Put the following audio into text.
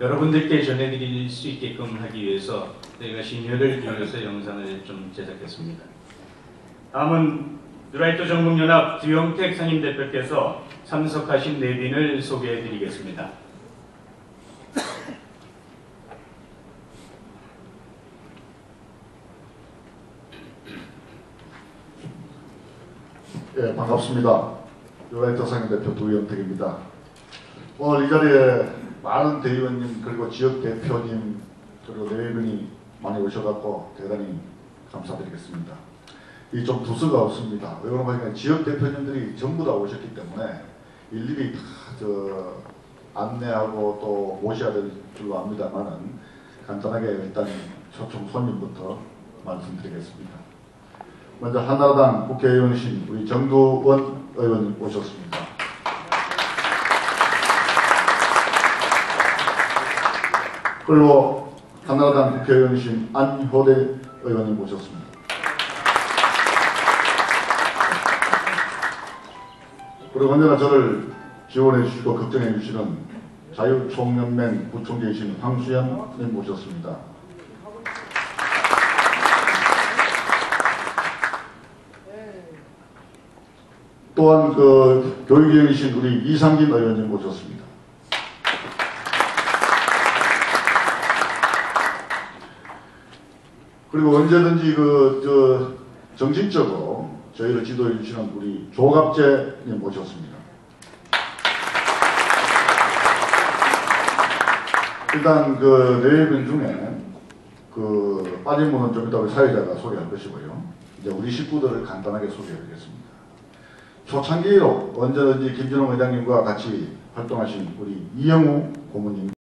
여러분들께 전해드릴 수 있게끔 하기 위해서 저희가 심혈을 기울여서 영상을 좀 제작했습니다. 다음은 뉴라이트 전국연합 주영택 상임대표께서 참석하신 내빈을 소개해드리겠습니다. 예, 반갑습니다. 유라이터 상임대표 도영택입니다. 오늘 이 자리에 많은 대의원님 그리고 지역 대표님 그리고 내외분이 많이 오셔갖고 대단히 감사드리겠습니다. 이좀 두서가 없습니다. 왜 그런가 하니까 지역 대표님들이 전부 다 오셨기 때문에 일일이 다 저 안내하고 또 모셔야 될 줄로 압니다만은 간단하게 일단 초청 손님부터 말씀드리겠습니다. 먼저 한나라당 국회의원이신 우리 정두원 의원님 오셨습니다. 그리고 한나라당 국회의원이신 안효대 의원님 모셨습니다. 그리고 언제나 저를 지원해 주시고 걱정해 주시는 자유총연맹 부총재이신 황수연님 모셨습니다. 또한 그 교육위원이신 우리 이상진 의원님 모셨습니다. 그리고 언제든지 그 저 정신적으로 저희를 지도해 주시는 우리 조갑재님 모셨습니다. 일단 그 내외분 중에 그 빠진 분은 좀 이따 우리 사회자가 소개할 것이고요. 이제 우리 식구들을 간단하게 소개하겠습니다. 초창기로 언제든지 김준호 회장님과 같이 활동하신 우리 이영우 고모님